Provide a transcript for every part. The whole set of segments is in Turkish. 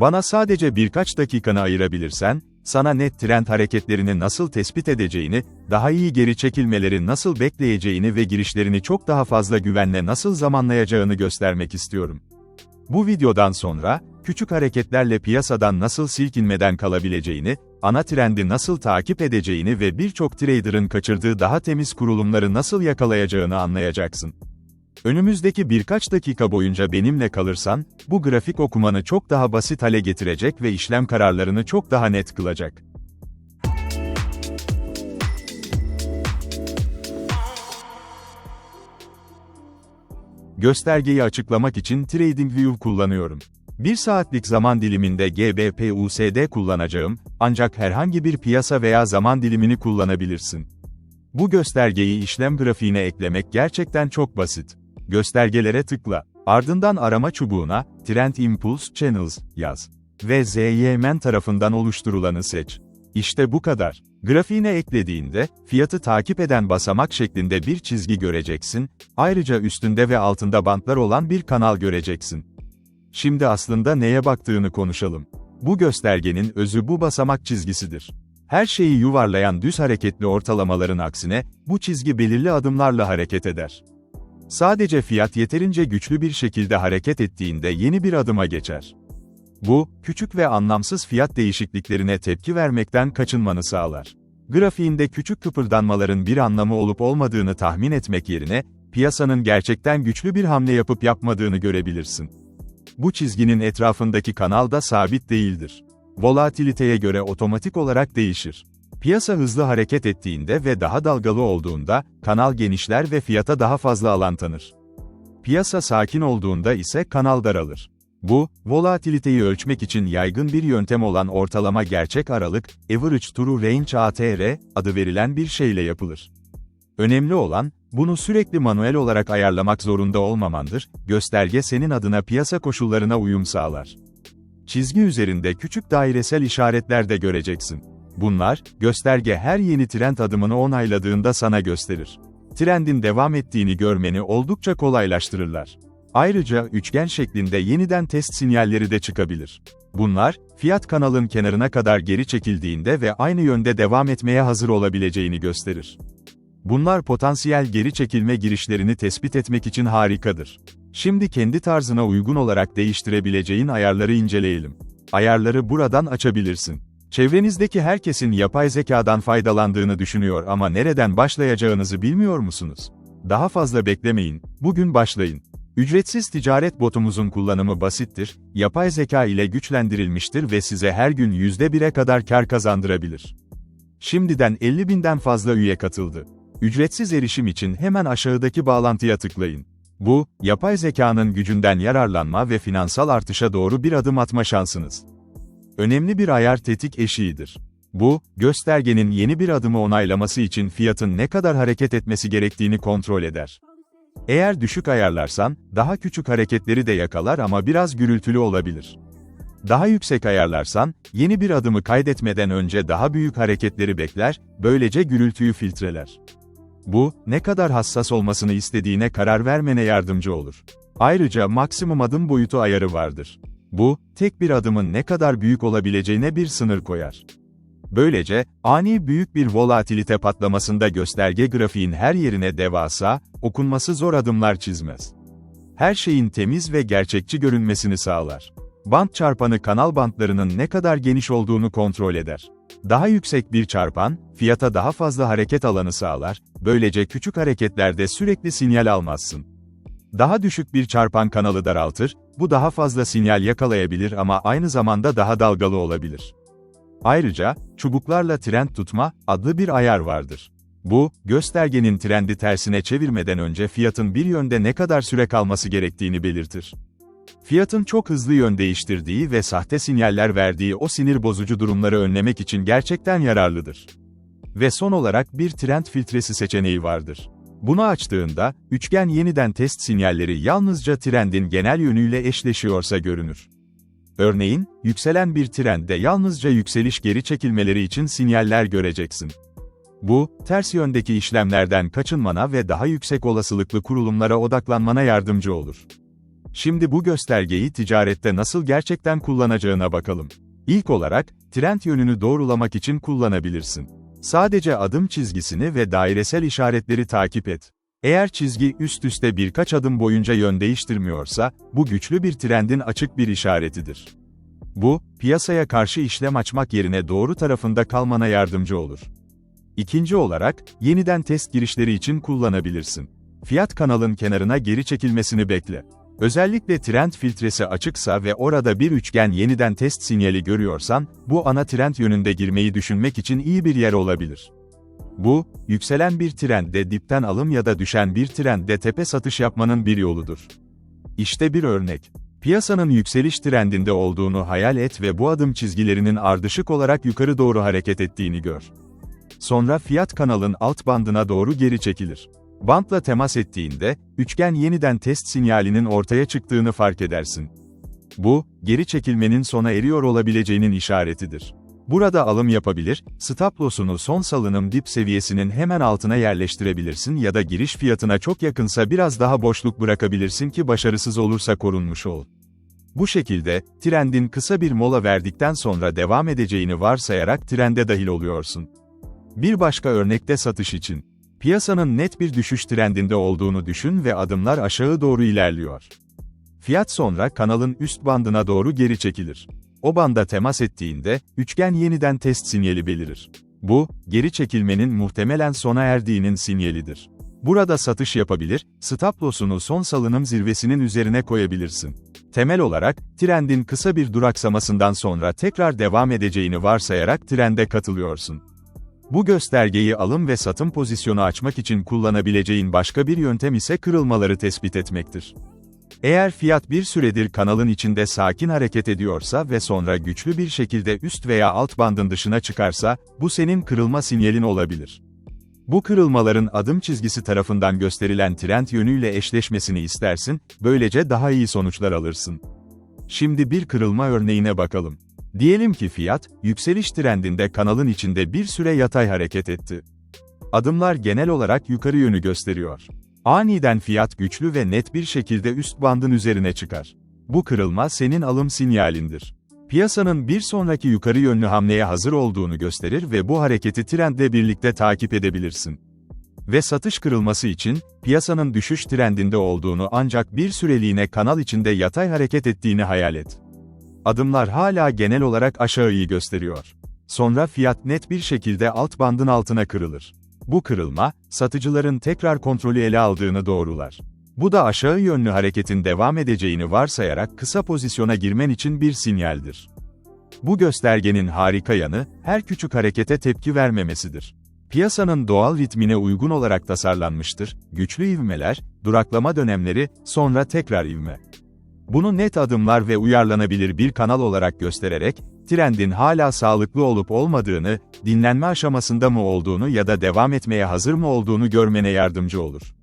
Bana sadece birkaç dakikanı ayırabilirsen, sana net trend hareketlerini nasıl tespit edeceğini, daha iyi geri çekilmeleri nasıl bekleyeceğini ve girişlerini çok daha fazla güvenle nasıl zamanlayacağını göstermek istiyorum. Bu videodan sonra, küçük hareketlerle piyasadan nasıl silkinmeden kalabileceğini, ana trendi nasıl takip edeceğini ve birçok trader'ın kaçırdığı daha temiz kurulumları nasıl yakalayacağını anlayacaksın. Önümüzdeki birkaç dakika boyunca benimle kalırsan, bu grafik okumanı çok daha basit hale getirecek ve işlem kararlarını çok daha net kılacak. Göstergeyi açıklamak için TradingView kullanıyorum. Bir saatlik zaman diliminde GBP-USD kullanacağım, ancak herhangi bir piyasa veya zaman dilimini kullanabilirsin. Bu göstergeyi işlem grafiğine eklemek gerçekten çok basit. Göstergelere tıkla. Ardından arama çubuğuna, Trend Impulse Channels yaz. Ve ZYMN tarafından oluşturulanı seç. İşte bu kadar. Grafiğine eklediğinde, fiyatı takip eden basamak şeklinde bir çizgi göreceksin, ayrıca üstünde ve altında bantlar olan bir kanal göreceksin. Şimdi aslında neye baktığını konuşalım. Bu göstergenin özü bu basamak çizgisidir. Her şeyi yuvarlayan düz hareketli ortalamaların aksine, bu çizgi belirli adımlarla hareket eder. Sadece fiyat yeterince güçlü bir şekilde hareket ettiğinde yeni bir adıma geçer. Bu, küçük ve anlamsız fiyat değişikliklerine tepki vermekten kaçınmanı sağlar. Grafiğinde küçük kıpırdanmaların bir anlamı olup olmadığını tahmin etmek yerine, piyasanın gerçekten güçlü bir hamle yapıp yapmadığını görebilirsin. Bu çizginin etrafındaki kanal da sabit değildir. Volatiliteye göre otomatik olarak değişir. Piyasa hızlı hareket ettiğinde ve daha dalgalı olduğunda, kanal genişler ve fiyata daha fazla alan tanır. Piyasa sakin olduğunda ise kanal daralır. Bu, volatiliteyi ölçmek için yaygın bir yöntem olan ortalama gerçek aralık, Average True Range ATR, adı verilen bir şeyle yapılır. Önemli olan, bunu sürekli manuel olarak ayarlamak zorunda olmamandır, gösterge senin adına piyasa koşullarına uyum sağlar. Çizgi üzerinde küçük dairesel işaretler de göreceksin. Bunlar, gösterge her yeni trend adımını onayladığında sana gösterir. Trendin devam ettiğini görmeni oldukça kolaylaştırırlar. Ayrıca üçgen şeklinde yeniden test sinyalleri de çıkabilir. Bunlar, fiyat kanalın kenarına kadar geri çekildiğinde ve aynı yönde devam etmeye hazır olabileceğini gösterir. Bunlar potansiyel geri çekilme girişlerini tespit etmek için harikadır. Şimdi kendi tarzına uygun olarak değiştirebileceğin ayarları inceleyelim. Ayarları buradan açabilirsin. Çevrenizdeki herkesin yapay zekadan faydalandığını düşünüyor ama nereden başlayacağınızı bilmiyor musunuz? Daha fazla beklemeyin, bugün başlayın. Ücretsiz ticaret botumuzun kullanımı basittir, yapay zeka ile güçlendirilmiştir ve size her gün %1'e kadar kar kazandırabilir. Şimdiden 50 binden fazla üye katıldı. Ücretsiz erişim için hemen aşağıdaki bağlantıya tıklayın. Bu, yapay zekanın gücünden yararlanma ve finansal artışa doğru bir adım atma şansınız. Önemli bir ayar tetik eşiğidir. Bu, göstergenin yeni bir adımı onaylaması için fiyatın ne kadar hareket etmesi gerektiğini kontrol eder. Eğer düşük ayarlarsan, daha küçük hareketleri de yakalar ama biraz gürültülü olabilir. Daha yüksek ayarlarsan, yeni bir adımı kaydetmeden önce daha büyük hareketleri bekler, böylece gürültüyü filtreler. Bu, ne kadar hassas olmasını istediğine karar vermene yardımcı olur. Ayrıca maksimum adım boyutu ayarı vardır. Bu, tek bir adımın ne kadar büyük olabileceğine bir sınır koyar. Böylece, ani büyük bir volatilite patlamasında gösterge grafiğin her yerine devasa, okunması zor adımlar çizmez. Her şeyin temiz ve gerçekçi görünmesini sağlar. Bant çarpanı kanal bantlarının ne kadar geniş olduğunu kontrol eder. Daha yüksek bir çarpan, fiyata daha fazla hareket alanı sağlar, böylece küçük hareketlerde sürekli sinyal almazsın. Daha düşük bir çarpan kanalı daraltır, bu daha fazla sinyal yakalayabilir ama aynı zamanda daha dalgalı olabilir. Ayrıca, çubuklarla trend tutma adlı bir ayar vardır. Bu, göstergenin trendi tersine çevirmeden önce fiyatın bir yönde ne kadar süre kalması gerektiğini belirtir. Fiyatın çok hızlı yön değiştirdiği ve sahte sinyaller verdiği o sinir bozucu durumları önlemek için gerçekten yararlıdır. Ve son olarak bir trend filtresi seçeneği vardır. Bunu açtığında, üçgen yeniden test sinyalleri yalnızca trendin genel yönüyle eşleşiyorsa görünür. Örneğin, yükselen bir trendde yalnızca yükseliş geri çekilmeleri için sinyaller göreceksin. Bu, ters yöndeki işlemlerden kaçınmana ve daha yüksek olasılıklı kurulumlara odaklanmana yardımcı olur. Şimdi bu göstergeyi ticarette nasıl gerçekten kullanacağına bakalım. İlk olarak, trend yönünü doğrulamak için kullanabilirsin. Sadece adım çizgisini ve dairesel işaretleri takip et. Eğer çizgi üst üste birkaç adım boyunca yön değiştirmiyorsa, bu güçlü bir trendin açık bir işaretidir. Bu, piyasaya karşı işlem açmak yerine doğru tarafında kalmana yardımcı olur. İkinci olarak, yeniden test girişleri için kullanabilirsin. Fiyat kanalın kenarına geri çekilmesini bekle. Özellikle trend filtresi açıksa ve orada bir üçgen yeniden test sinyali görüyorsan, bu ana trend yönünde girmeyi düşünmek için iyi bir yer olabilir. Bu, yükselen bir trendde dipten alım ya da düşen bir trendde tepe satış yapmanın bir yoludur. İşte bir örnek. Piyasanın yükseliş trendinde olduğunu hayal et ve bu adım çizgilerinin ardışık olarak yukarı doğru hareket ettiğini gör. Sonra fiyat kanalın alt bandına doğru geri çekilir. Bantla temas ettiğinde, üçgen yeniden test sinyalinin ortaya çıktığını fark edersin. Bu, geri çekilmenin sona eriyor olabileceğinin işaretidir. Burada alım yapabilir, stop loss'unu son salınım dip seviyesinin hemen altına yerleştirebilirsin ya da giriş fiyatına çok yakınsa biraz daha boşluk bırakabilirsin ki başarısız olursa korunmuş ol. Bu şekilde, trendin kısa bir mola verdikten sonra devam edeceğini varsayarak trende dahil oluyorsun. Bir başka örnekte satış için. Piyasanın net bir düşüş trendinde olduğunu düşün ve adımlar aşağı doğru ilerliyor. Fiyat sonra kanalın üst bandına doğru geri çekilir. O banda temas ettiğinde, üçgen yeniden test sinyali belirir. Bu, geri çekilmenin muhtemelen sona erdiğinin sinyalidir. Burada satış yapabilir, stop loss'unu son salınım zirvesinin üzerine koyabilirsin. Temel olarak, trendin kısa bir duraksamasından sonra tekrar devam edeceğini varsayarak trende katılıyorsun. Bu göstergeyi alım ve satım pozisyonu açmak için kullanabileceğin başka bir yöntem ise kırılmaları tespit etmektir. Eğer fiyat bir süredir kanalın içinde sakin hareket ediyorsa ve sonra güçlü bir şekilde üst veya alt bandın dışına çıkarsa, bu senin kırılma sinyalin olabilir. Bu kırılmaların adım çizgisi tarafından gösterilen trend yönüyle eşleşmesini istersin, böylece daha iyi sonuçlar alırsın. Şimdi bir kırılma örneğine bakalım. Diyelim ki fiyat, yükseliş trendinde kanalın içinde bir süre yatay hareket etti. Adımlar genel olarak yukarı yönü gösteriyor. Aniden fiyat güçlü ve net bir şekilde üst bandın üzerine çıkar. Bu kırılma senin alım sinyalindir. Piyasanın bir sonraki yukarı yönlü hamleye hazır olduğunu gösterir ve bu hareketi trendle birlikte takip edebilirsin. Ve satış kırılması için, piyasanın düşüş trendinde olduğunu ancak bir süreliğine kanal içinde yatay hareket ettiğini hayal et. Adımlar hala genel olarak aşağıyı gösteriyor. Sonra fiyat net bir şekilde alt bandın altına kırılır. Bu kırılma, satıcıların tekrar kontrolü ele aldığını doğrular. Bu da aşağı yönlü hareketin devam edeceğini varsayarak kısa pozisyona girmen için bir sinyaldir. Bu göstergenin harika yanı, her küçük harekete tepki vermemesidir. Piyasanın doğal ritmine uygun olarak tasarlanmıştır, güçlü ivmeler, duraklama dönemleri, sonra tekrar ivme. Bunu net adımlar ve uyarlanabilir bir kanal olarak göstererek, trendin hala sağlıklı olup olmadığını, dinlenme aşamasında mı olduğunu ya da devam etmeye hazır mı olduğunu görmene yardımcı olur.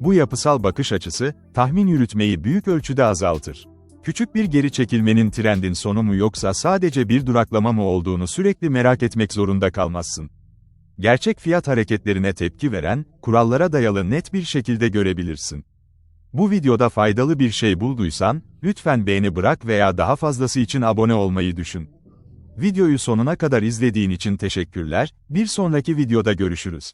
Bu yapısal bakış açısı, tahmin yürütmeyi büyük ölçüde azaltır. Küçük bir geri çekilmenin trendin sonu mu yoksa sadece bir duraklama mı olduğunu sürekli merak etmek zorunda kalmazsın. Gerçek fiyat hareketlerine tepki veren, kurallara dayalı net bir şekilde görebilirsin. Bu videoda faydalı bir şey bulduysan, lütfen beğeni bırak veya daha fazlası için abone olmayı düşün. Videoyu sonuna kadar izlediğin için teşekkürler, bir sonraki videoda görüşürüz.